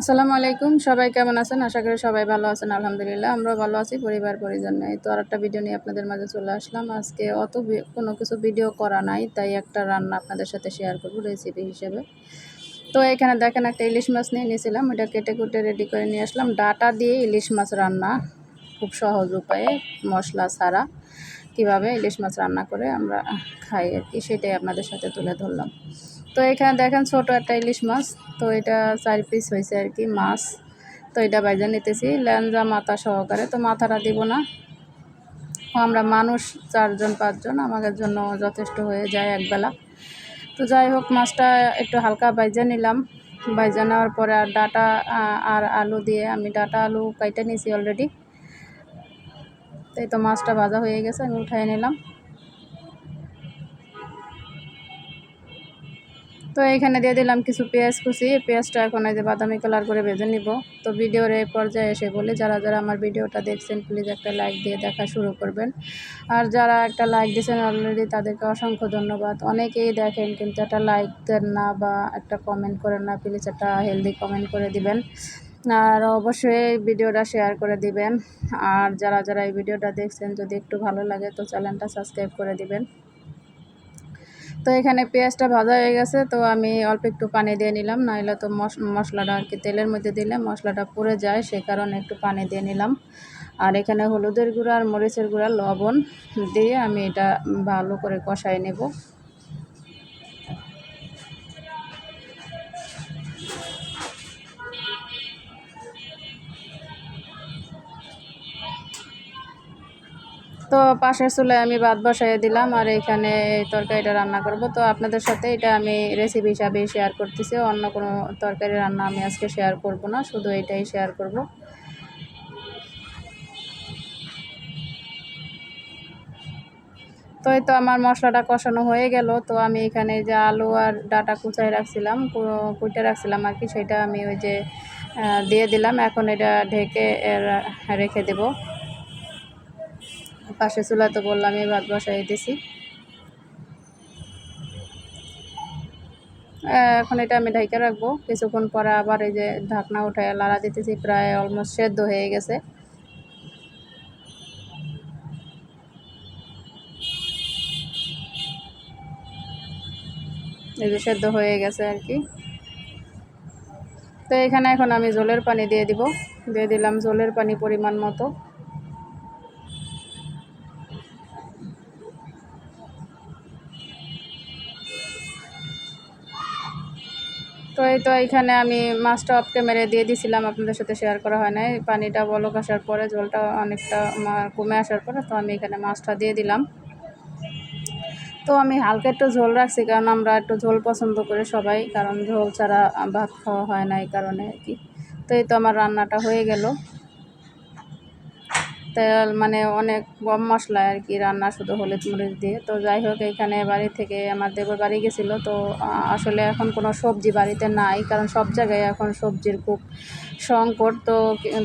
আসসালামু আলাইকুম। সবাই কেমন আছেন? আশা করি সবাই ভালো আছেন। আলহামদুলিল্লাহ আমরা ভালো আছি পরিবার, পরিজন নিয়ে। তো আর একটা ভিডিও নিয়ে আপনাদের মাঝে চলে আসলাম। আজকে অত কোনো কিছু ভিডিও করা নাই, তাই একটা রান্না আপনাদের সাথে শেয়ার করব রেসিপি হিসেবে। তো এখানে দেখেন একটা ইলিশ মাছ নিয়ে নিয়েছিলাম। ওটা কেটে কুটে রেডি করে নিয়ে আসলাম। ডাটা দিয়ে ইলিশ মাছ রান্না খুব সহজ উপায়ে, মশলা ছাড়া। কীভাবে ইলিশ মাছ রান্না করে আমরা খাই আর কি, সেটাই আপনাদের সাথে তুলে ধরলাম। তো এখানে দেখেন ছোট একটা ইলিশ মাছ, তো এটা চার পিস হয়েছে আর কি মাছ। তো এটা বাইজা নিতেছি ল্যাঞ্জা মাথা সহকারে, তো মাথাটা দিব না। আমরা মানুষ, চারজন, পাঁচজন, আমাদের জন্য যথেষ্ট হয়ে যায় একবেলা। তো যাই হোক, মাছটা একটু হালকা বাইজা নিলাম। বাইজা নেওয়ার পরে আর ডাটা আর আলু দিয়ে আমি ডাটা আলু কাইটে নিয়েছি অলরেডি। তাই তো মাছটা ভাজা হয়ে গেছে, আমি উঠাই নিলাম। তো এখানে দিয়ে দিলাম কিছু পেঁয়াজ কুচি। পেঁয়াজটা এখন এই যে বাদামি কালার করে ভেজে নিব। তো ভিডিওর এই পর্যায়ে এসে বলি, যারা যারা আমার ভিডিওটা দেখছেন প্লিজ একটা লাইক দিয়ে দেখা শুরু করবেন। আর যারা একটা লাইক দিয়েছেন অলরেডি তাদেরকে অসংখ্য ধন্যবাদ। অনেকেই দেখেন কিন্তু একটা লাইক দেন না বা একটা কমেন্ট করেন না প্লিজ একটা হেলদি কমেন্ট করে দিবেন। আর অবশ্যই ভিডিওটা শেয়ার করে দিবেন। আর যারা যারা এই ভিডিওটা দেখছেন, যদি একটু ভালো লাগে, তো চ্যানেলটা সাবস্ক্রাইব করে দিবেন। তো এখানে পেঁয়াজটা ভাজা হয়ে গেছে, তো আমি অল্প একটু পানি দিয়ে নিলাম নাহলে তো মশ- মশলাটা আর কি তেলের মধ্যে দিলে মশলাটা পুড়ে যায়, সে কারণে একটু পানি দিয়ে নিলাম। আর এখানে হলুদের গুঁড়া আর মরিচের গুঁড়া লবণ দিয়ে আমি এটা ভালো করে কষাই নেব। তো পাশের চুলায় আমি ভাত বসাই দিলাম আর এখানে তরকারিটা রান্না করব। তো আপনাদের সাথে এটা আমি রেসিপি হিসাবে শেয়ার করতেছি, অন্য কোনো তরকারি রান্না আমি আজকে শেয়ার করব না, শুধু এটাই শেয়ার করব। তো এই তো আমার মশলাটা কষানো হয়ে গেল। তো আমি এখানে যে আলু আর ডাটা কুচাই রাখছিলাম, কু- কুটে রাখছিলাম আর কি, সেটা আমি ওই যে দিয়ে দিলাম। এখন এটা ঢেকে রেখে দেবো। পাশে চুলা তো বললামই ভাত বসাই দিছি এখন এটা আমি ঢাইকা রাখব। কিছুক্ষণ পরে আবার এই যে ঢাকনা উঠায় লাড়া দিতেছি, প্রায় অলমোস্ট সেদ্ধ হয়ে গেছে। এই যে সেদ্ধ হয়ে গেছে আর কি। তো এখানে এখন আমি জলের পানি দিয়ে দিব। দিয়ে দিলাম জলের পানি পরিমাণ মতো। তো এই তো এখানে আমি মাছটা অফ মেরে দিয়ে দিয়েছিলাম আপনাদের সাথে শেয়ার করা হয় নাই। পানিটা বলক আসার পরে, জলটা অনেকটা কমে আসার পরে, তো আমি এখানে মাছটা দিয়ে দিলাম। তো আমি হালকা একটু ঝোল রাখছি, কারণ আমরা একটু ঝোল পছন্দ করে সবাই, কারণ ঝোল ছাড়া ভাত খাওয়া হয় না এই কারণে আর কি। তো এই তো আমার রান্নাটা হয়ে গেল। তেল মানে অনেক কম মশলা আর কি রান্না শুধু হলুদ মরিচ দিয়ে। তো যাই হোক, এখানে বাড়ি থেকে আমার দেবর বাড়ি গেছিল। তো আসলে এখন কোনো সবজি বাড়িতে নাই, কারণ সব জায়গায় এখন সবজির খুব সংকট। তো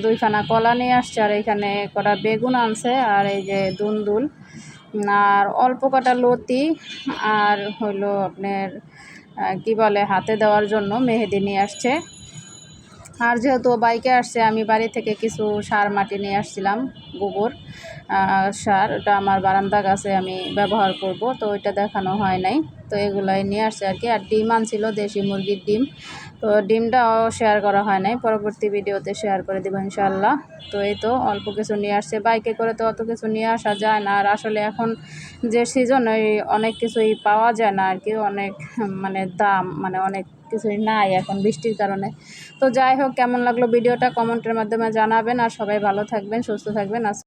দুইখানা কলা নিয়ে আসছে, আর এখানে কটা বেগুন আনছে, আর এই যে দুন্দুল, আর অল্প কটা লতি, আর হইল আপনার কি বলে, হাতে দেওয়ার জন্য মেহেদি নিয়ে আসছে। আর যেহেতু বাইকে আসছে, আমি বাড়ি থেকে কিছু সার, মাটি নিয়ে আসছিলাম, গোবর সার। ওটা আমার বারান্দা গাছে আমি ব্যবহার করব, তো ওইটা দেখানো হয় নাই। তো এগুলাই নিয়ে আসছে আর কি। আর ডিম আনছিল, দেশি মুরগির ডিম। তো ডিমটাও শেয়ার করা হয় নাই। পরবর্তী ভিডিওতে শেয়ার করে দেবো ইনশাল্লাহ তো এই তো, অল্প কিছু নিয়ে আসছে। বাইকে করে তো অত কিছু নিয়ে আসা যায় না। আর আসলে এখন যে সিজন ওই অনেক কিছুই পাওয়া যায় না আর কি। অনেক মানে দাম মানে অনেক কিছুই নাই এখন বৃষ্টির কারণে। তো যাই হোক, কেমন লাগল ভিডিওটা কমেন্টের মাধ্যমে জানাবেন। আর সবাই ভালো থাকবেন, সুস্থ থাকবেন।